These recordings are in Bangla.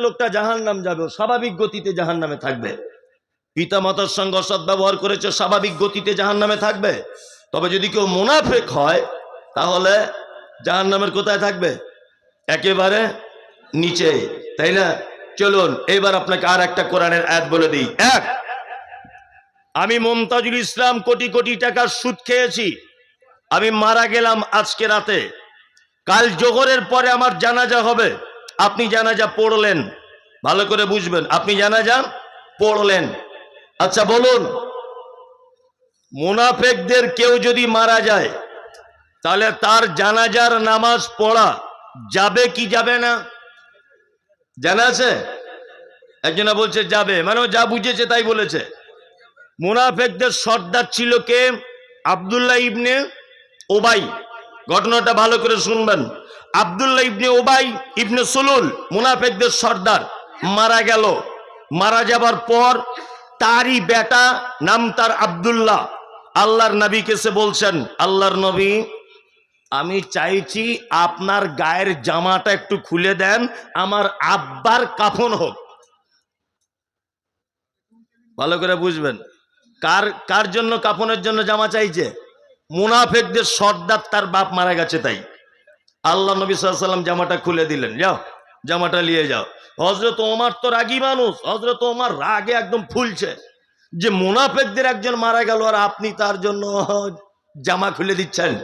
লোকটা জাহান নাম যাবে স্বাভাবিক গতিতে জাহান নামে থাকবে। পিতা মাতার সঙ্গে অসৎ ব্যবহার করেছে, স্বাভাবিক গতিতে জাহান নামে থাকবে। তবে যদি কেউ মুনাফেক হয়, তাহলে জাহান নামের কোথায় থাকবে? একেবারে নিচে। তাই না? চলুন এবার আপনাকে আর একটা কোরআনের অ্যাড বলে দিই। এক, আমি মমতাজুল ইসলাম কোটি কোটি টাকার সুদ খেয়েছি। আমি মারা গেলাম আজকে রাতে। কাল জোহরের পরে আমার জানাজা হবে। আপনি জানাজা পড়লেন, ভালো করে বুঝবেন, আপনি জানাজা পড়লেন। আচ্ছা বলুন, মুনাফেকদের কেউ যদি মারা যায়, তাহলে তার জানাজার নামাজ পড়া যাবে কি যাবে না? জানা আছে? একজনা বলছে, যাবে। মানে যা বুঝেছে তাই বলেছে। মুনাফেকদের সর্দার ছিল কে? আবদুল্লাহ ইবনে ওবাই। ঘটনাটা ভালো করে শুনবেন। আবদুল্লাহ ইবনে ওবাই ইবনে সুলুল, মুনাফেকদের সর্দার, মারা গেল। মারা যাবার পর তারই বেটা নাম তার আবদুল্লাহ। আল্লাহর নবীকে সে বলছেন, আল্লাহর নবী, আমি চাইছি আপনার গায়ের জামাটা একটু খুলে দেন, আমার আব্বার কাফন হোক। ভালো করে বুঝবেন। কার কার জন্য কাফনের জন্য জামা চাইছে? মুনাফেকদের সর্দার তার বাপ মারা গেছে তাই। আল্লাহ নবী সাল্লাম জামাটা খুলে দিলেন। যাও, জামাটা নিয়ে যাও। হজরত ওমার তো রাগী মানুষ। হজরত ওমার রাগে একদম ফুলছে। যে মুনাফেকদের একজন মারা গেল আর আপনি তার জন্য জামা খুলে দিচ্ছেন।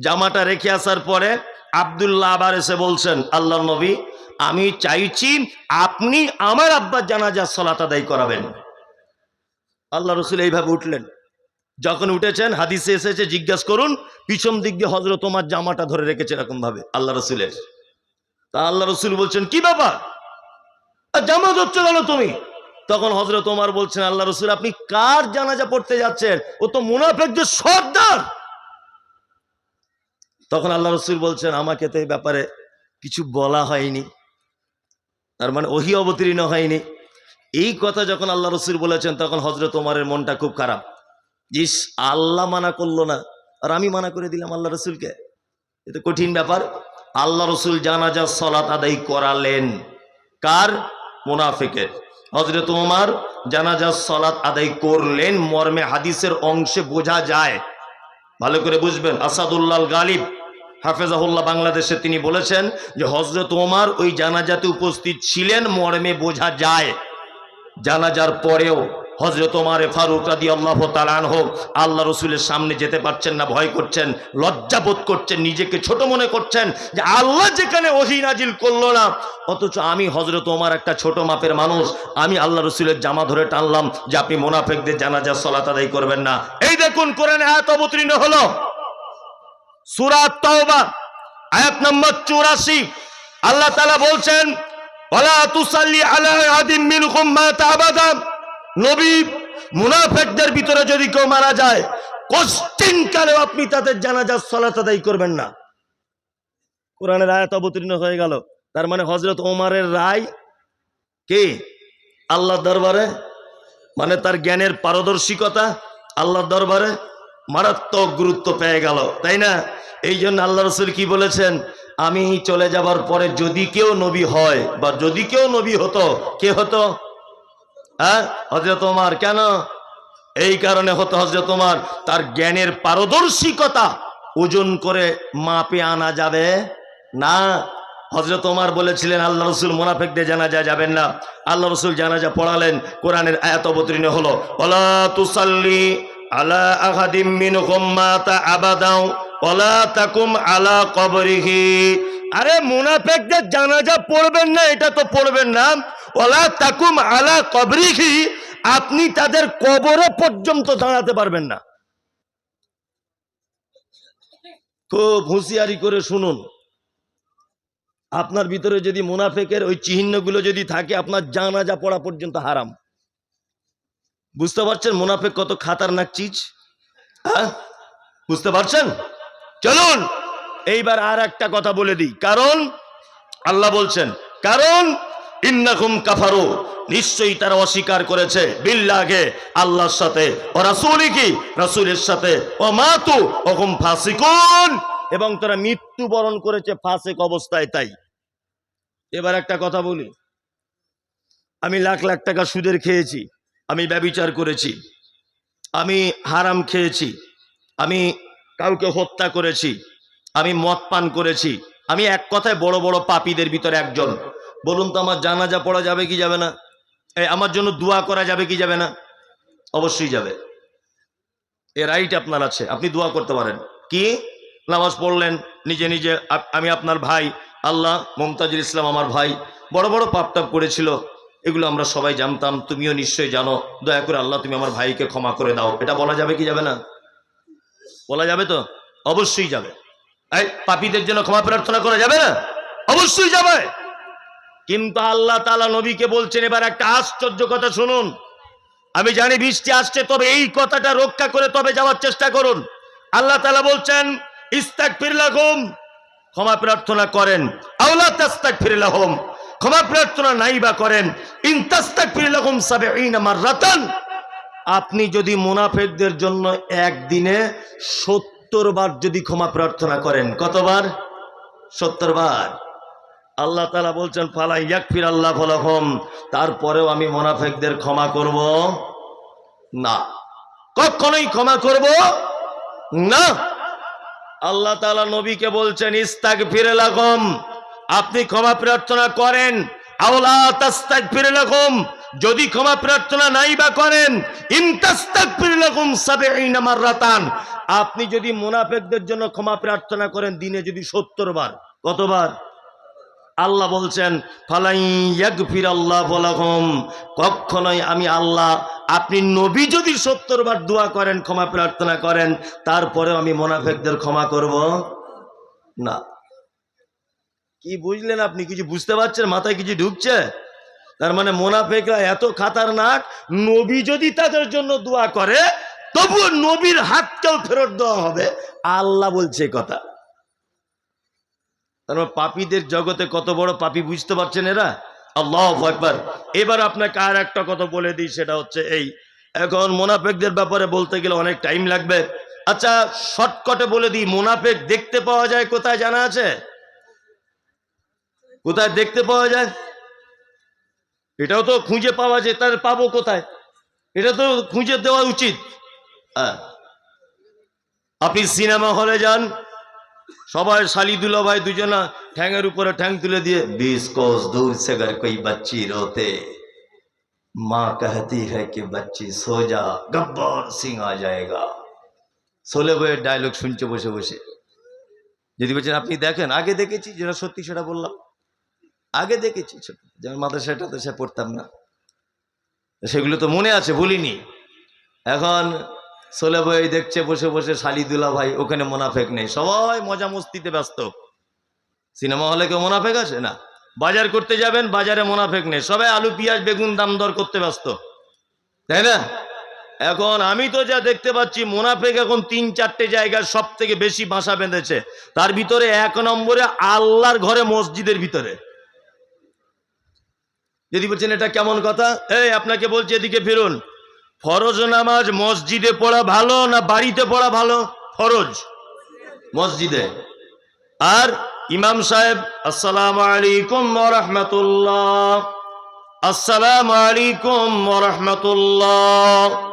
জামাটা রেখে আসার পরে আবদুল্লাহ আবার এসে বলছেন, আল্লাহ নবী, আমি চাইছি আপনি আমার আব্বার জানাজা সলাত আদায় করাবেন। আল্লাহ রসুল এইভাবে উঠলেন। যখন উঠেছেন, হাদিসে এসেছে, জিজ্ঞাসা করুন, পিছন দিক দিয়ে হজরত তোমার জামাটা ধরে রেখেছে এরকম ভাবে, আল্লাহ রসুলের। তা আল্লাহ রসুল বলছেন, কি ব্যাপার? জামা ধরছো কেন তুমি? তখন হজরত তোমার বলছেন, আল্লাহ রসুল, আপনি কার জানাজা পড়তে যাচ্ছেন? ও তো মুনাফেকদের সর্দার! তখন আল্লাহ রসুল বলছেন, আমাকে তো এই ব্যাপারে কিছু বলা হয়নি। তার মানে ওহি অবতীর্ণ হয়নি। এই কথা যখন আল্লাহ রসুল বলেছেন, তখন হজরত ওমারের মনটা খুব খারাপ। জিস আল্লাহ মানা করল না, আর আমি মানা করে দিলাম আল্লাহ রসুলকে। এটা কঠিন ব্যাপার। আল্লাহ রসুল জানাজা, সলাত আদায় করালেন। কার? মুনাফিকের। হজরত ওমার জানাজা, সলাত আদায় করলেন। মর্মে হাদিসের অংশে বোঝা যায়। ভালো করে বুঝবেন। আসাদুল্লাহ গালিব, হাফেজাহুল্লাহ বাংলাদেশে তিনি বলেছেন যে হজরত ওমার ওই জানাজাতে উপস্থিত ছিলেন, মর্মে বোঝা যায়। জানাজার পরেও হজরত ওমারে ফারুক রাদি আল্লাহ তালান হোক আল্লাহ রসুলের সামনে যেতে পারছেন না, ভয় করছেন, লজ্জা বোধ করছেন, নিজেকে ছোট মনে করছেন যে আল্লাহ যেখানে ওহি নাজিল করল না। অথচ আমি হজরত ওমার একটা ছোট মাপের মানুষ, আমি আল্লাহ রসুলের জামা ধরে টানলাম যে আপনি মোনাফেকদের জানাজার সলাত আদায় করবেন না। এই দেখুন, কোরআন আয়াত অবতীর্ণ হলো। সুরাত আয়াত নম্বর চুরাশি। আল্লাহ তালা বলছেন, ওয়ালা তুসাল্লি আলা আদিম মিনকুম মাতা আবাদা। নবী মুনাফেকদের ভিতরে যদি কেউ মারা যায় কোশ্চিন কালেও আপনি তাদের জানাজার সলাত আদায় করবেন না। কোরআনের আয়াত অবতীর্ণ হয়ে গেল। তার মানে হজরত ওমারের রায় কে? আল্লাহ দরবারে। মানে তার জ্ঞানের পারদর্শিকতা আল্লাহর দরবারে মারাত্মক গুরুত্ব পেয়ে গেল, তাই না? এই জন্য আল্লাহ রসুল কি বলেছেন? আমি চলে যাবার পরে যদি কেউ নবী হয় বা যদি কেউ নবী হতো, কে হতো? হ্যাঁ? হজরত ওমার, কেন? এই কারণে হতো হজরত ওমার, তার জ্ঞানের পারদর্শিকতা ওজন করে মাপে আনা যাবে না। হজরত ওমার বলেছিলেন, আল্লাহ রসুল মোনাফেকদের জানাজা যাবেন না। আল্লাহ রসুল জানাজা পড়ালেন, কোরআনের আয়াত অবতীর্ণ হলো, ওলা তুসাল্লি আলা আহাদিম মিনহুম মাতা আবাদাও, ওলা তাকুম আলা কবরিহি। আরে মুনাফেকদের জানাজা পড়বেন না, এটা তো পড়বেন না। ওলা তাকুম আলা কবরিহি, আপনি তাদের কবরে পর্যন্ত দাঁড়াতে পারবেন না। খুব হুঁশিয়ারি করে শুনুন। আপনার ভিতরে যদি মুনাফেকের ওই চিহ্নগুলো যদি থাকে, আপনার জানাজা পড়া পর্যন্ত হারাম। বুঝতে পারছেন মুনাফেক কত খাতারনাক চিজ? হ্যাঁ? বুঝতে পারছেন? চলুন, এইবার আর একটা কথা বলে দিই। কারণ, আল্লাহ বলছেন, কারণ ইন্নাকুম কাফারু, নিশ্চয়ই তারা অস্বীকার করেছে। বিল্লাগে আল্লাহর সাথে। ও রাসূলি কি? রাসূলের সাথে। ও মাতু ওকুম ফাসিকুন। এবং তারা মৃত্যুবরণ করেছে ফাসিক অবস্থায় তাই। এবার একটা কথা বলি। আমি লাখ লাখ টাকা সুদের খেয়েছি, আমি ব্যবিচার করেছি, আমি হারাম খেয়েছি, আমি কাউকে হত্যা করেছি, আমি মদ পান করেছি, আমি এক কথায় বড় বড় পাপীদের ভিতরে একজন। বলুন তো আমার জানাজা পড়া যাবে কি যাবে না? এই আমার জন্য দোয়া করা যাবে কি যাবে না? অবশ্যই যাবে। এ রাইট আপনার আছে, আপনি দোয়া করতে পারেন। কি? নামাজ পড়লেন, নিজে নিজে আমি আপনার ভাই, আল্লাহ মমতাজুল ইসলাম আমার ভাই, বড় বড় পাপ টাপ করেছিল, এগুলো আমরা সবাই জানতাম, তুমিও নিশ্চয়ই জানো। দয়া করে আল্লাহ তুমি আমার ভাইকে ক্ষমা করে দাও। এটা বলা যাবে কি যাবে না? বলা যাবে তো? অবশ্যই যাবে। এই, পাপীদের জন্য ক্ষমা প্রার্থনা করা যাবে না? অবশ্যই যাবে। কিন্তু আল্লাহ তালা নবীকে বলছেন, এবার একটা আশ্চর্য কথা শুনুন। আমি জানি বৃষ্টি আসছে, তবে এই কথাটা রক্ষা করে তবে যাওয়ার চেষ্টা করুন। আল্লাহ তালা বলছেন ইস্তাক ফিরলাহম ক্ষমা প্রার্থনা করেন। আউলা তাস্তাক ফিরলাহম ক্ষমা প্রার্থনা নাই বা করেন। ইনতাস্তাক ফিরলাহম সাবে আমার রাতান আপনি যদি মুনাফেকদের জন্য একদিনে সত্তর বার যদি ক্ষমা প্রার্থনা করেন, কতবার? সত্তর বার। আল্লাহ তালা বলছেন ফালা ইয়াকফির আল্লাহ ফলাহম তারপরেও আমি মোনাফেকদের ক্ষমা করব? না। কখনোই ক্ষমা করব? না। আল্লাহ তালা নবীকে বলছেন ইস্তাক ফিরে লাগম আপনি ক্ষমা প্রার্থনা করেন, আওলা তাস্তাক যদি ক্ষমা প্রার্থনা নাই বা করেন আপনি যদি মোনাফেকদের জন্য ক্ষমা প্রার্থনা করেন, দিনে যদি সত্তর বার। কতবার? আল্লাহ বলছেন আল্লাহ কখনোই আমি আল্লাহ, আপনি নবী যদি সত্তর বার দোয়া করেন, ক্ষমা প্রার্থনা করেন, তারপরেও আমি মোনাফেকদের ক্ষমা করব না। কি বুঝলেন আপনি? কিছু বুঝতে পারছেন? মাথায় কিছু ঢুকছে? তার মানে মোনাফেকরা এত খাতারনাক, নবী যদি তাদের জন্য দোয়া করে, তবুও নবীর হাতকেও ফেরত দেওয়া হবে। আল্লাহ বলছে কথা। তার মানে পাপীদের জগতে কত বড় পাপী বুঝতে পারছেন এরা? আল্লাহ একবার এবার আপনাকে আর একটা কথা বলে দিই, সেটা হচ্ছে এই, এখন মোনাফেকদের ব্যাপারে বলতে গেলে অনেক টাইম লাগবে। আচ্ছা শর্টকটে বলে দিই, মোনাফেক দেখতে পাওয়া যায় কোথায় জানা আছে? কোথায় দেখতে পাওয়া যায়? এটাও তো খুঁজে পাওয়া যায় তার পাবো কোথায়? এটা তো খুঁজে দেওয়া উচিত। আপনি সিনেমা হলে যান সবাই শালি দুলা ভাই দুজনা ঠ্যাংয়ের উপরে ঠ্যাং তুলে দিয়ে बीस कोस दूर से अगर कोई बच्ची रोते माँ कहती है कि बच्ची सो जा गब्बर सिंह आ जाएगा সোলে বইয়ের ডায়লগ শুনছে বসে বসে যদি বলছেন আপনি দেখেন আগে দেখেছি যেটা সত্যি সেটা বললাম আগে দেখেছি ছোট যেমন মাদ্রাসাটা তো সে পড়তাম না সেগুলো তো মনে আছে ভুলিনি এখন সোলে বই দেখছে, বসে বসে শালিদুলা ভাই, ওখানে মোনাফেক নেই। সবাই মজা মস্তিতে ব্যস্ত। সিনেমা হলে কেউ মোনাফেক আছে না? বাজার করতে যাবেন, বাজারে মোনাফেক নেই। সবাই আলু, পেঁয়াজ, বেগুন দাম দর করতে ব্যস্ত। তাই না? এখন আমি তো যা দেখতে পাচ্ছি, মোনাফেক এখন তিন, চারটে জায়গায় সব থেকে বেশি বাসা বেঁধেছে। তার ভিতরে এক নম্বরে আল্লাহর ঘরে মসজিদের ভিতরে। যদি বলছেন, এটা কেমন কথা? এই, আপনাকে বলছি, এদিকে ফিরুন। ফরজ নামাজ মসজিদে পড়া ভালো না বাড়িতে পড়া ভালো? ফরজ। মসজিদে। আর ইমাম সাহেব, আসসালাম আলাইকুম রহমতুল্লাহ। আসসালাম আলাইকুম রহমতুল্লাহ।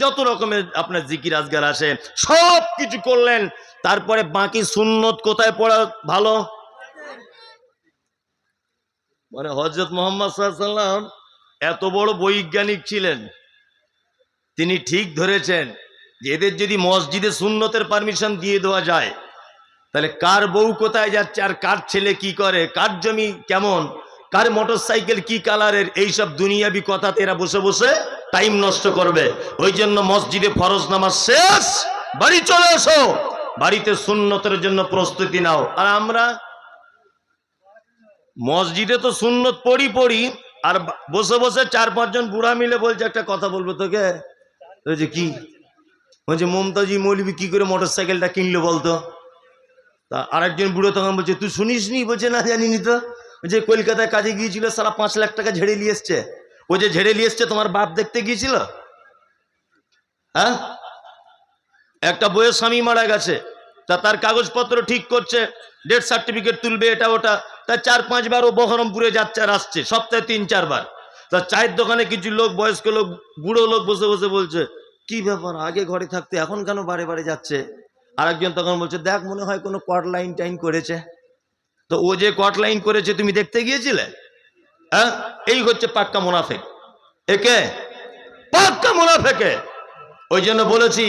যত রকমের আপনার জিকির আজগার আসে সব কিছু করলেন। তারপরে বাকি সুন্নত কোথায় পড়া ভালো? মানে হজরত মোহাম্মদ সাল্লাম এত বড় বৈজ্ঞানিক ছিলেন। তিনি ঠিক ধরেছেন যে এদের যদি মসজিদে সুন্নতের পারমিশন দিয়ে দেওয়া যায়, তাহলে কার বউ কোথায় যাচ্ছে আর কার ছেলে কি করে, কার জমি কেমন, কার মোটর সাইকেল কি কালারের, এইসব দুনিয়াবি কথাতে এরা বসে বসে টাইম নষ্ট করবে। ওই জন্য মসজিদে ফরজ নামাজ শেষ, বাড়ি চলে এসো। বাড়িতে সুন্নতের জন্য প্রস্তুতি নাও। আর আমরা মসজিদে তো সুন্নত পড়ি পড়ি, আর বসে বসে চার পাঁচজন বুড়া মিলে বলছে একটা কথা বলব তোকে। বলছে কি? বলছে, মমতাজি মৌলবি কি করে মোটর সাইকেলটা কিনলো বলতো? তা আরেকজন বুড়ো তখন বলছে, তুই শুনিস নি বলছে, না জানিনি তো। যে কলকাতায় কাজে গিয়েছিল, সারা পাঁচ লাখ টাকা ঝেড়ে নিয়ে এসছে। ও যে ঝেড়ে নিয়ে এসছে, তোমার বাপ দেখতে গিয়েছিল? হ্যাঁ? একটা বইয়ের স্বামী মারা গেছে, তা তার কাগজপত্র ঠিক করছে ডেথ সার্টিফিকেট তুলবে এটা ওটা, তা চার পাঁচবার ও বহরমপুরে যাচ্ছে আর আসছে, সপ্তাহে তিন চারবার। তা চায়ের দোকানে কিছু লোক, বয়স্ক লোক, বুড়ো লোক বসে বসে বলছে, কি ব্যাপার, আগে ঘরে থাকতে এখন কেন বারে বারে যাচ্ছে? আরেকজন তখন বলছে, দেখ, মনে হয় কোনো কট লাইন টাইন করেছে। তো ও যে কট লাইন করেছে, তুমি দেখতে গিয়েছিলে? হ্যাঁ? এই হচ্ছে পাক্কা মুনাফেক। একে? পাক্কা মুনাফেকে। ওই জন্য বলেছি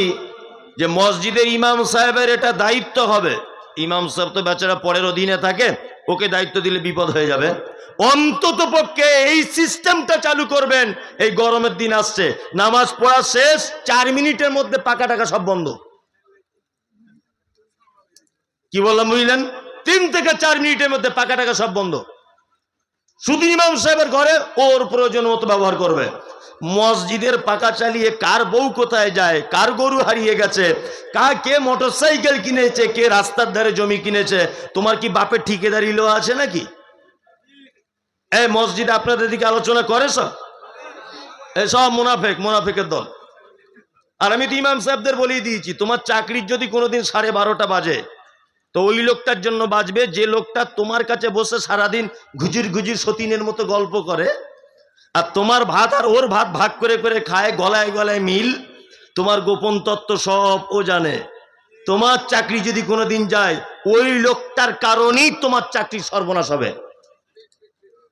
যে মসজিদের ইমাম সাহেবের এটা দায়িত্ব হবে। ইমাম সাহেব তো বেচারা পরের অধীনে থাকে, ওকে দায়িত্ব দিলে বিপদ হয়ে যাবে। অন্তত পক্ষে এই সিস্টেমটা চালু করবেন, এই গরমের দিন আসছে। নামাজ পড়া শেষ, চার মিনিটের মধ্যে পাকা টাকা সব বন্ধ। কি বললাম, বুঝলেন? তিন থেকে চার মিনিটের মধ্যে পাকা টাকা সব বন্ধ। শুধু ইমাম সাহেবের ঘরে ওর প্রয়োজন মতো ব্যবহার করবে। মসজিদের পাকা চালিয়ে কার বউ কোথায় যায়? কার গরু হারিয়ে গেছে? কার কে মোটর সাইকেল কিনেছে? কে রাস্তার ধারে জমি কিনেছে? তোমার কি বাপের ঠিকাদারি লো আছে নাকি? এই মসজিদে আপনাদের দিকে আলোচনা করে সব? সব মুনাফেক, মুনাফেকের দল। আর আমি তো ইমাম সাহেবদের বলেই দিয়েছি, তোমার চাকরির যদি কোনোদিন সাড়ে বারোটা বাজে, তো ওই লোকটার জন্য বাঁচবে যে লোকটা তোমার কাছে বসে সারাদিন ঘুজির ঘুজির সতীনের মতো গল্প করে আর তোমার ভাত আর ওর ভাত ভাগ করে করে খায়, গলায় গলায় মিল। তোমার গোপন তত্ত্ব সব ও জানে। তোমার চাকরি যদি কোনোদিন যায়, ওই লোকটার কারণেই তোমার চাকরি সর্বনাশ হবে।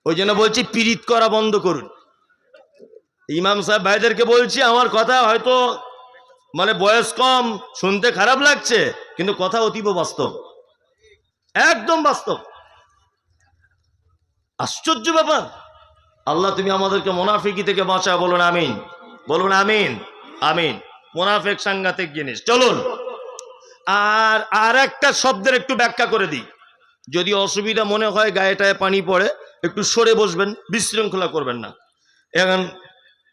ওই জন্য বলছি, পীড়িত করা বন্ধ করুন। ইমাম সাহেব ভাইদেরকে বলছি, আমার কথা হয়তো মানে বয়স কম, শুনতে খারাপ লাগছে, কিন্তু কথা অতীব বাস্তব। একদম বাস্তব। আশ্চর্য ব্যাপার। আল্লাহ, তুমি আমাদেরকে মোনাফিকি থেকে বাঁচা বলুন আমিন। বলুন আমিন আমিন। মোনাফেক সাংঘাতিক জিনিস। চলুন। আর আর একটা শব্দের একটু ব্যাখ্যা করে দিই। যদি অসুবিধা মনে হয় গায়েটায় পানি পড়ে, একটু সরে বসবেন, বিশৃঙ্খলা করবেন না। এখন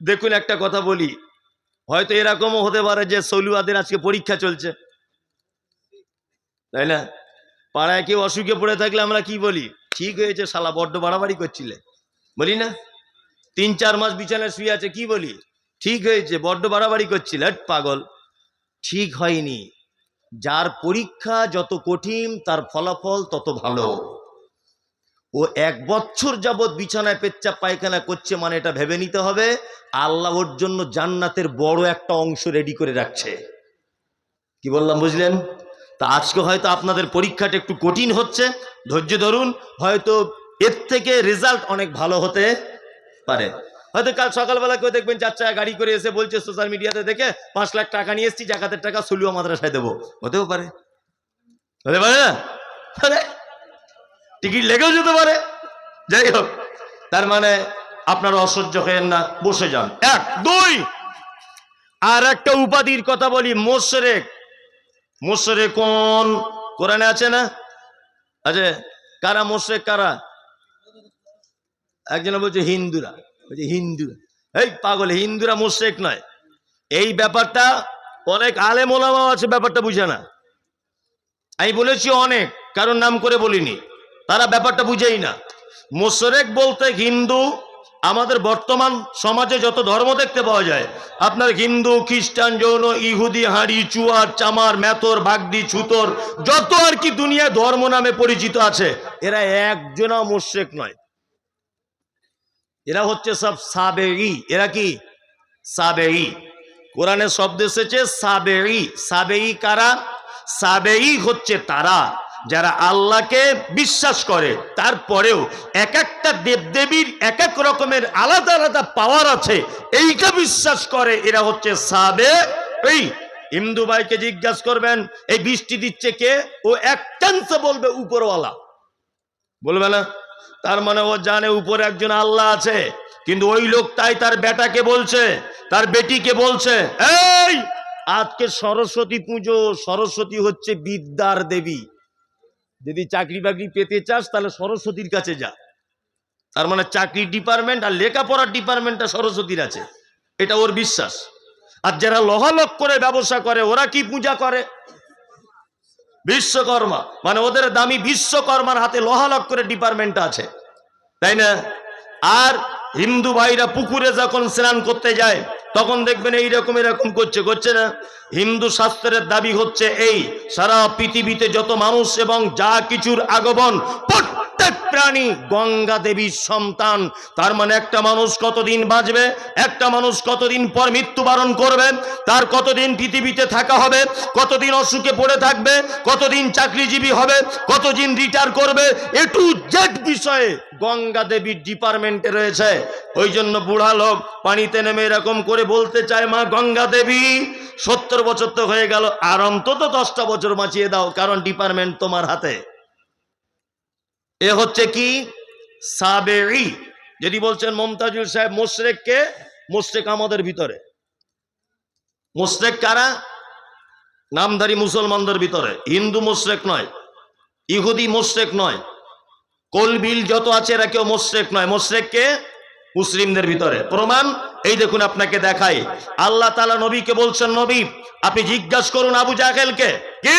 দেখুন, একটা কথা বলি। হয়তো এরকমও হতে পারে যে সলুয়াদের আজকে পরীক্ষা চলছে। তাই না? পাড়ায় কেউ অসুখে পড়ে থাকলে আমরা কি বলি? ঠিক হয়েছে শালা, বড্ড বাড়াবাড়ি করছিলে। বলি না? তিন, চার মাস বিছানায় শুয়ে আছে, কি বলি? ঠিক হয়েছে, বড্ড বাড়াবাড়ি করছিল পাগল। ঠিক হয়নি। যার পরীক্ষা যত কঠিন, তার ফলাফল তত ভালো। ও এক বছর যাবৎ বিছানায় পেচ্চাপ পায়খানা করছে মানে এটা ভেবে নিতে হবে, আল্লাহ ওর জন্য জান্নাতের বড় একটা অংশ রেডি করে রাখছে। কি বললাম, বুঝলেন? তা আজকে হয়তো আপনাদের পরীক্ষাটা একটু কঠিন হচ্ছে, ধৈর্য ধরুন, হয়তো এর থেকে রেজাল্ট অনেক ভালো হতে পারে। হয়তো কাল সকালবেলা কেউ দেখবেন চার চাকা গাড়ি করে এসে বলছে, সোশ্যাল মিডিয়াতে দেখে পাঁচ লাখ টাকা নিয়ে এসেছি, জাকাতের টাকা সুলিও মাদ্রাসায় দেবো। হতেও পারে। হতে পারে না? টিকিট লেগেও যেতে পারে। যাই হোক, তার মানে আপনারা অসহ্য হয়েন না, বসে যান। এক, দুই, আর একটা উপাধির কথা বলি, মোশরেক। মোশরে কোন? কোরআনে আছে না? আছে। কারা মোশরেক, কারা? একজন বলছে, হিন্দুরা। বলছে, হিন্দুরা। এই পাগল, হিন্দুরা মোশরেক নয়। এই ব্যাপারটা অনেক আলে ওলামাও আছে, ব্যাপারটা বুঝে না। আমি বলেছি অনেক কারণ নাম করে বলিনি। তারা ব্যাপারটা বুঝেই না। মোশরেক বলতে হিন্দু, আমাদের বর্তমান সমাজে যত ধর্ম দেখতে পাওয়া যায়, আপনার হিন্দু, খ্রিস্টান, যৌন, ইহুদি, হাঁড়ি, চুয়ার, চামার মেতর বাগদি ছুতর, যত আর কি দুনিয়ায় ধর্ম নামে পরিচিত আছে, এরা একজনা মোশেক নয়। এরা হচ্ছে সব সাবেই এরা কি? সাবেই কোরআনে শব্দ এসেছে সাবেই সাবেই কারা? সাবেই হচ্ছে তারা যারা আল্লাহকে বিশ্বাস করে। তারপরেও এক একটা দেবদেবীর এক এক রকমের আলাদা আলাদা পাওয়ার আছে। এইটা বিশ্বাস করে এরা হচ্ছে সাবে এই হিন্দু ভাইকে জিজ্ঞাসা করবেন, এই বৃষ্টি দিচ্ছে কে? ও এক চান্সে বলবে উপরওয়ালা। বলবে না? তার মানে ও জানে উপরে একজন আল্লাহ আছে, কিন্তু ওই লোক তাই তার বেটাকে বলছে, তার বেটিকে বলছে, এই, আজকে সরস্বতী পুজো, সরস্বতী হচ্ছে বিদ্যার দেবী। যদি চাকরি বাকরি পেতে চাস, তাহলে সরস্বতীর কাছে যা। তার মানে চাকরি ডিপার্টমেন্ট আর লেখাপড়ার ডিপার্টমেন্টটা সরস্বতীর আছে। এটা ওর বিশ্বাস। আর যারা লহালক করে ব্যবসা করে, ওরা কি পূজা করে? বিশ্বকর্মা। মানে ওদের দামি বিশ্বকর্মার হাতে লোহালক করে ডিপার্টমেন্ট আছে। তাই না? আর হিন্দু ভাইরা পুকুরে যখন স্নান করতে যায়, তখন দেখবেন এইরকম এরকম করছে করছে না? হিন্দু শাস্ত্রের দাবি হচ্ছে এই, সারা পৃথিবীতে যত মানুষ এবং যা কিছুর আগমন প্রত্যেক প্রাণী গঙ্গা দেবীর সন্তান। তার মানে একটা মানুষ কতদিন বাঁচবে, একটা মানুষ কতদিন পর মৃত্যুবরণ করবে, তার কতদিন পৃথিবীতে থাকা হবে, কতদিন অসুখে পড়ে থাকবে, কতদিন চাকরিজীবী হবে, কতদিন রিটায়ার করবে একটু জেড বিষয়ে গঙ্গা দেবীর ডিপার্টমেন্টে রয়েছে। ওই জন্য বুড়া লোক পানিতে নেমে এরকম করে বলতে চায়, মা গঙ্গা দেবী, সত্তর বছর তো হয়ে গেল, আর অন্তত দশটা বছর বাঁচিয়ে দাও, কারণ ডিপার্টমেন্ট তোমার হাতে। এ হচ্ছে কি? সাবেরি যদি বলছেন মমতাজুল সাহেব মোশরেককে, মোশরেক আমাদের ভিতরে। মোশরেক কারা? নামধারী মুসলমানদের ভিতরে। হিন্দু মোশরেক নয়, ইহুদি মোশরেক নয়, কলবিল যত আছে এরা কেউ মোশরেক নয়। মোশরেককে মুসলিমদের ভিতরে। প্রমাণ, এই দেখুন আপনাকে দেখাই। আল্লাহ তালা নবীকে বলছেন, নবী, আপনি জিজ্ঞাসা করুন আবু জাহেলকে। কি?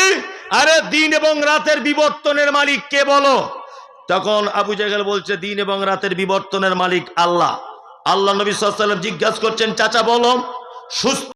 আরে দিন এবং রাতের বিবর্তনের মালিক কে বলো? তখন আবু জাহেল বলছে, দিন এবং রাতের বিবর্তনের মালিক আল্লাহ। আল্লাহ নবী সাল্লাম জিজ্ঞাসা করছেন, চাচা বলম সুস্থ